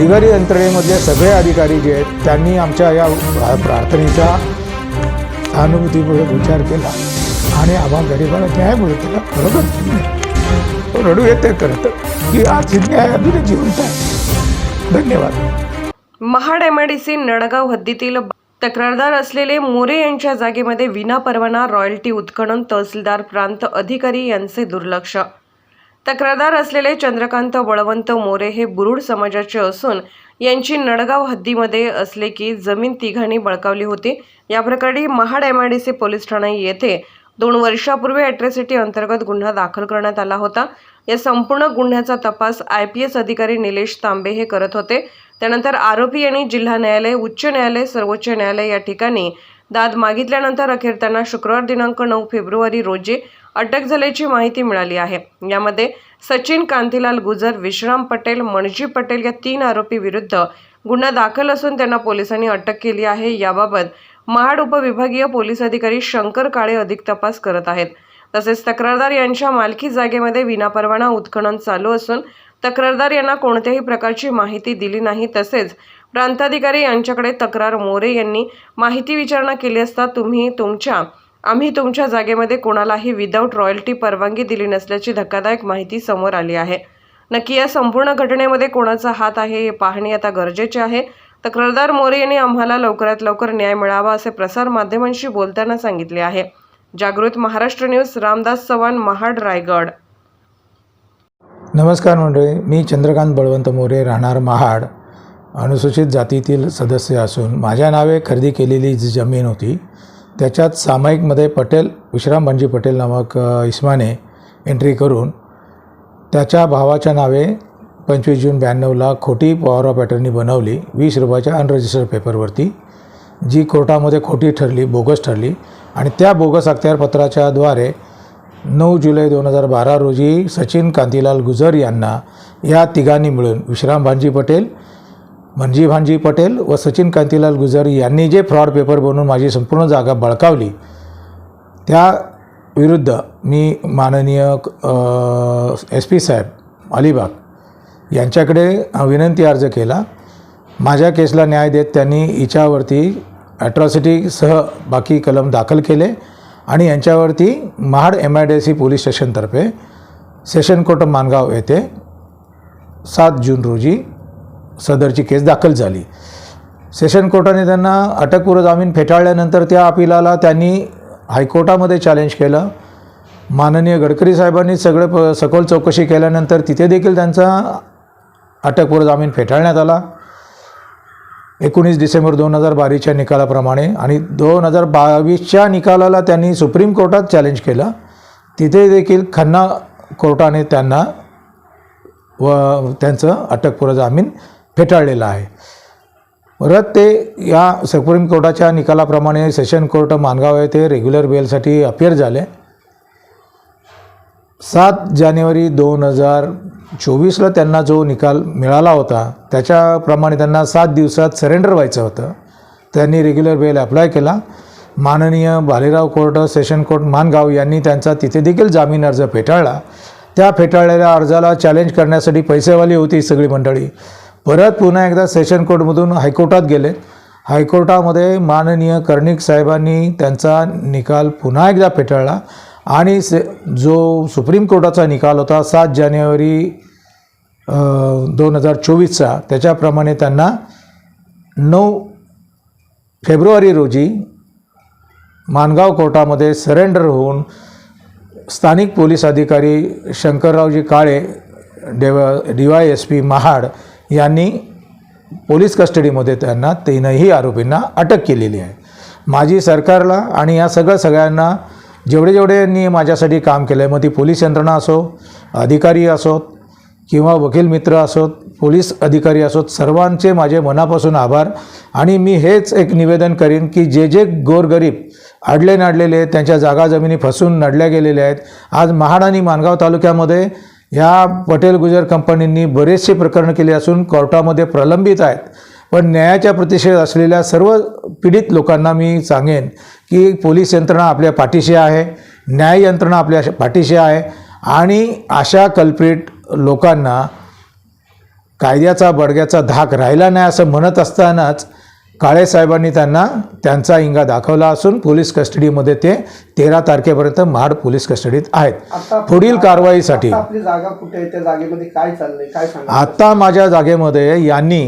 अधिकारी यंत्रणेमधले सगळे अधिकारी जे आहेत त्यांनी आमच्या या प्रार्थनेचा सहानुभूतीपूर्वक विचार केला. आणि आम्हा गरिबाला न्याय मिळतो ना बरोबर? रडू येते करत. तर की आज न्याय अजून जिवंत आहे. धन्यवाद. महाड एमआयडीसी नडगाव हद्दीतील तक्रारदार असलेले मोरे यांच्या जागेमध्ये विनापरवाना रॉयल्टी उत्खनन तहसीलदार प्रांत अधिकारी यांचे दुर्लक्ष तक्रारदार असलेले चंद्रकांत बळवंत मोरे हे बुरुड समाजाचे असून यांची नडगाव हद्दीमध्ये असले की जमीन तिघांनी बळकावली होती. या प्रकरणी महाड सी पोलीस ठाणे येथे दोन वर्षापूर्वी अॅट्रॉसिटी अंतर्गत गुन्हा दाखल करण्यात आला होता. या संपूर्ण गुन्ह्याचा तपास आय पी एस अधिकारी निलेश तांबे हे करत होते. त्यानंतर आरोपी यांनी जिल्हा न्यायालय उच्च न्यायालय सर्वोच्च न्यायालय या ठिकाणी दाद मागितल्यानंतर अखेर त्यांना शुक्रवार दिनांक नऊ फेब्रुवारी रोजी अटक झाल्याची माहिती मिळाली आहे. यामध्ये सचिन कांतीलाल गुजर विश्राम पटेल मणजी पटेल या तीन आरोपी विरुद्ध गुन्हा दाखल असून त्यांना पोलिसांनी अटक केली आहे. याबाबत महाड उपविभागीय पोलीस अधिकारी शंकर काळे अधिक तपास करत आहेत. तसेच तक्रारदार यांच्या मालकी जागेमध्ये विनापरवाना उत्खनन चालू असून तक्रारदार यांना कोणत्याही प्रकारची माहिती दिली नाही. तसेच प्रांताधिकारी यांच्याकडे तक्रार मोरे यांनी माहिती विचारणा केली असता तुम्ही तुमच्या आम्ही तुमच्या जागेमध्ये कोणालाही विदाऊट रॉयल्टी परवानगी दिली नसल्याची धक्कादायक माहिती समोर आली आहे. नक्की या संपूर्ण घटनेमध्ये कोणाचा हात आहे हे पाहणे आता गरजेचे आहे. तक्रारदार मोरे यांनी आम्हाला लवकरात लवकर न्याय मिळावा असे प्रसार माध्यमांशी बोलताना सांगितले आहे. जागृत महाराष्ट्र न्यूज रामदास चव्हाण महाड रायगड. नमस्कार मंडळी मी चंद्रकांत बळवंत मोरे राहणार महाड. अनुसूचित जातीतील सदस्य असून माझ्या नावे खरेदी केलेली जी जमीन होती त्याच्यात सामायिकमध्ये पटेल विश्राम भंजी पटेल नामक इस्माने एंट्री करून त्याच्या भावाच्या नावे पंचवीस जून ब्याण्णवला खोटी पॉवर ऑफ अटर्नी बनवली वीस रुपयाच्या अनरजिस्टर्ड पेपरवरती जी कोर्टामध्ये खोटी ठरली बोगस ठरली आणि त्या बोगस अख्तियारपत्राच्याद्वारे नऊ जुलै दोन हजार बारा रोजी सचिन कांतीलाल गुजर यांना या तिघांनी मिळून विश्राम भांजी पटेल मनजी भांजी पटेल व सचिन कांतीलाल गुजारी यांनी जे फ्रॉड पेपर बनवून माझी संपूर्ण जागा बळकावली त्या विरुद्ध मी माननीय एस पी साहेब अलिबाग यांच्याकडे विनंती अर्ज केला. माझ्या केसला न्याय देत त्यांनी हिच्यावरती ॲट्रॉसिटीसह बाकी कलम दाखल केले आणि यांच्यावरती Mahad M I D C police स्टेशनतर्फे session court Mangaon येथे सात जून रोजी सदरची केस दाखल झाली. सेशन कोर्टाने त्यांना अटकपूर्व जामीन फेटाळल्यानंतर त्या अपिलाला त्यांनी हायकोर्टामध्ये चॅलेंज केलं. माननीय गडकरी साहेबांनी सगळं प सखोल चौकशी केल्यानंतर तिथे देखील त्यांचा अटकपूर्व जामीन फेटाळण्यात आला. एकोणीस डिसेंबर दोन हजार बावीसच्या निकालाप्रमाणे आणि दोन हजार बावीसच्या निकालाला त्यांनी सुप्रीम कोर्टात चॅलेंज केलं. तिथे देखील खन्ना कोर्टाने त्यांना व त्यांचं अटकपूर्व जामीन फेटाळलेलं आहे. परत ते या सुप्रीम कोर्टाच्या निकालाप्रमाणे सेशन कोर्ट मानगाव येथे रेग्युलर बेलसाठी अपियर झाले. सात जानेवारी दोन हजार चोवीसला त्यांना जो निकाल मिळाला होता त्याच्याप्रमाणे त्यांना सात दिवसात सरेंडर व्हायचं होतं. त्यांनी रेग्युलर बेल अप्लाय केला. माननीय Bhalerao court session court Mangaon यांनी त्यांचा तिथे देखील जामीन अर्ज फेटाळला. त्या फेटाळलेल्या अर्जाला चॅलेंज करण्यासाठी पैसेवाली होती सगळी मंडळी. परत पुन्हा एकदा सेशन कोर्टमधून हायकोर्टात गेले. हायकोर्टामध्ये माननीय कर्णिक साहेबांनी त्यांचा निकाल पुन्हा एकदा फेटाळला आणि से जो सुप्रीम कोर्टाचा निकाल होता सात जानेवारी दोन हजार चोवीसचा त्याच्याप्रमाणे त्यांना नऊ फेब्रुवारी रोजी मानगाव कोर्टामध्ये सरेंडर होऊन स्थानिक पोलीस अधिकारी शंकररावजी काळे डेव D Y S P Mahad यांनी पोलीस कस्टडीमध्ये त्यांना तीनही आरोपींना अटक केलेली आहे. माझी सरकारला आणि या सगळ्या सगळ्यांना जेवढे जेवढे यांनी माझ्यासाठी काम केलं आहे मग ती पोलीस यंत्रणा असो अधिकारी असोत किंवा वकील मित्र असोत पोलीस अधिकारी असोत सर्वांचे माझे मनापासून आभार. आणि मी हेच एक निवेदन करीन की जे जे गोरगरीब अडले नाडलेले आहेत त्यांच्या जागा जमिनी फसून नडल्या गेलेल्या आहेत. आज महाड आणि माणगाव तालुक्यामध्ये ह्या पटेल गुजर कंपनींनी बरेचसे प्रकरणं केले असून कोर्टामध्ये प्रलंबित आहेत. पण न्यायाच्या प्रतिषेध असलेल्या सर्व पीडित लोकांना मी सांगेन की पोलीस यंत्रणा आपल्या पाठीशी आहे न्याय यंत्रणा आपल्या पाठीशी आहे आणि अशा कल्प्रिट लोकांना कायद्याचा बडग्याचा धाक राहिला नाही असं म्हणत असतानाच काळे साहेबांनी त्यांना त्यांचा इंगा दाखवला असून पोलीस कस्टडीमध्ये ते तेरा तारखेपर्यंत महाड पोलीस कस्टडीत आहेत. पुढील कारवाईसाठी जागा कुठे त्या जागेमध्ये काय चाललंय? काय आता माझ्या जागेमध्ये यांनी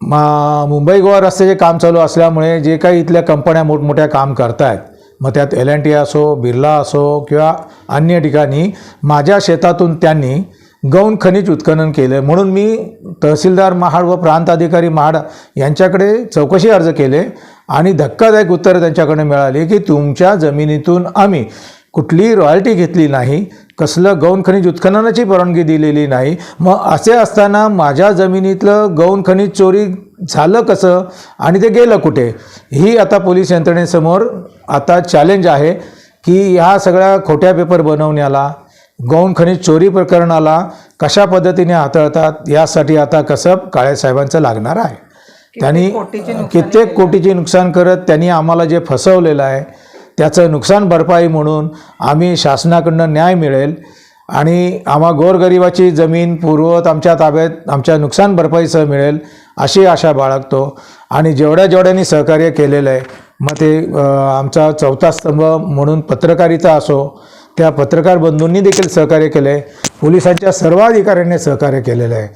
मा मुंबई गोवा रस्त्याचे काम चालू असल्यामुळे जे काही इथल्या कंपन्या मोठमोठ्या काम करतायत मग त्यात एल एन टी असो बिर्ला असो किंवा अन्य ठिकाणी माझ्या शेतातून त्यांनी गौण खनिज उत्खनन केलं. म्हणून मी तहसीलदार महाड व प्रांत अधिकारी महाड यांच्याकडे चौकशी अर्ज केले आणि धक्कादायक उत्तरं त्यांच्याकडे मिळाली की तुमच्या जमिनीतून आम्ही कुठलीही रॉयल्टी घेतली नाही कसलं गौण खनिज उत्खननाची परवानगी दिलेली नाही. मग असे असताना माझ्या जमिनीतलं गौण खनिज चोरी झालं कसं आणि ते गेलं कुठे? ही आता पोलीस यंत्रणेसमोर आता चॅलेंज आहे की ह्या सगळ्या खोट्या पेपर बनवण्याला गौण खनिज चोरी प्रकरणाला कशा पद्धतीने हाताळतात यासाठी आता कसं काळे साहेबांचं लागणार आहे. त्यांनी कित्येक कोटीचे नुकसान करत त्यांनी आम्हाला जे फसवलेलं आहे त्याचं नुकसान भरपाई म्हणून आम्ही शासनाकडनं न्याय मिळेल आणि आम्हा गोरगरिबाची जमीन पूर्वत आमच्या ताब्यात आमच्या नुकसान भरपाईसह मिळेल अशी आशा बाळगतो. आणि जेवढ्या जेवढ्यांनी सहकार्य केलेलं आहे मग ते आमचा चौथा स्तंभ म्हणून पत्रकारिता असो त्या पत्रकार बंधूंनी देखील सहकार्य केलं आहे पोलिसांच्या सर्व अधिकाऱ्यांनी सहकार्य केलेलं आहे.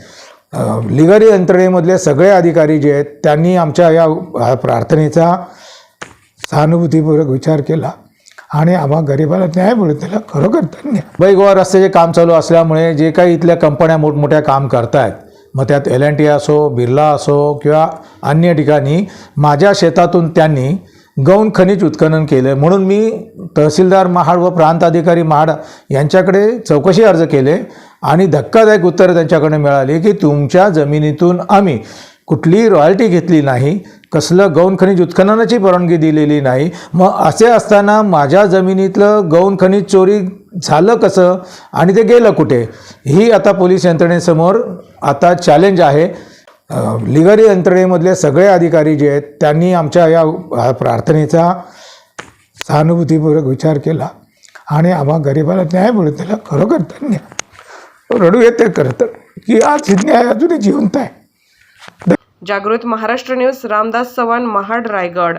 लिगरी यंत्रणेमधले सगळे अधिकारी जे आहेत त्यांनी आमच्या या प्रार्थनेचा सहानुभूतीपूर्वक विचार केला आणि आम्हा गरिबाला न्याय मिळून त्याला खरोखर धन्य. बैगोवा रस्त्याचे काम चालू असल्यामुळे जे काही इथल्या कंपन्या मोठमोठ्या काम करतायत मग त्यात एल एन टी असो बिर्ला असो किंवा अन्य ठिकाणी माझ्या शेतातून त्यांनी गौण खनिज उत्खनन केलं. म्हणून मी तहसीलदार महाड व प्रांत अधिकारी महाड यांच्याकडे चौकशी अर्ज केले आणि धक्कादायक उत्तरं त्यांच्याकडे मिळाली की तुमच्या जमिनीतून आम्ही कुठलीही रॉयल्टी घेतली नाही कसलं गौण खनिज उत्खननाची परवानगी दिलेली नाही. मग असे असताना माझ्या जमिनीतलं गौण खनिज चोरी झालं कसं आणि ते गेलं कुठे? ही आता पोलीस यंत्रणेसमोर आता चॅलेंज आहे. लिगरी यंत्रणेमधले सगळे अधिकारी जे आहेत त्यांनी आमच्या या प्रार्थनेचा सहानुभूतीपूर्वक विचार केला आणि आम्हा गरिबाला न्याय मिळून दिला खरोखर धन्य. रडू येते खरं की आज ही न्याय अजूनही जिवंत आहे. जागृत महाराष्ट्र न्यूज रामदास चव्हाण महाड रायगड.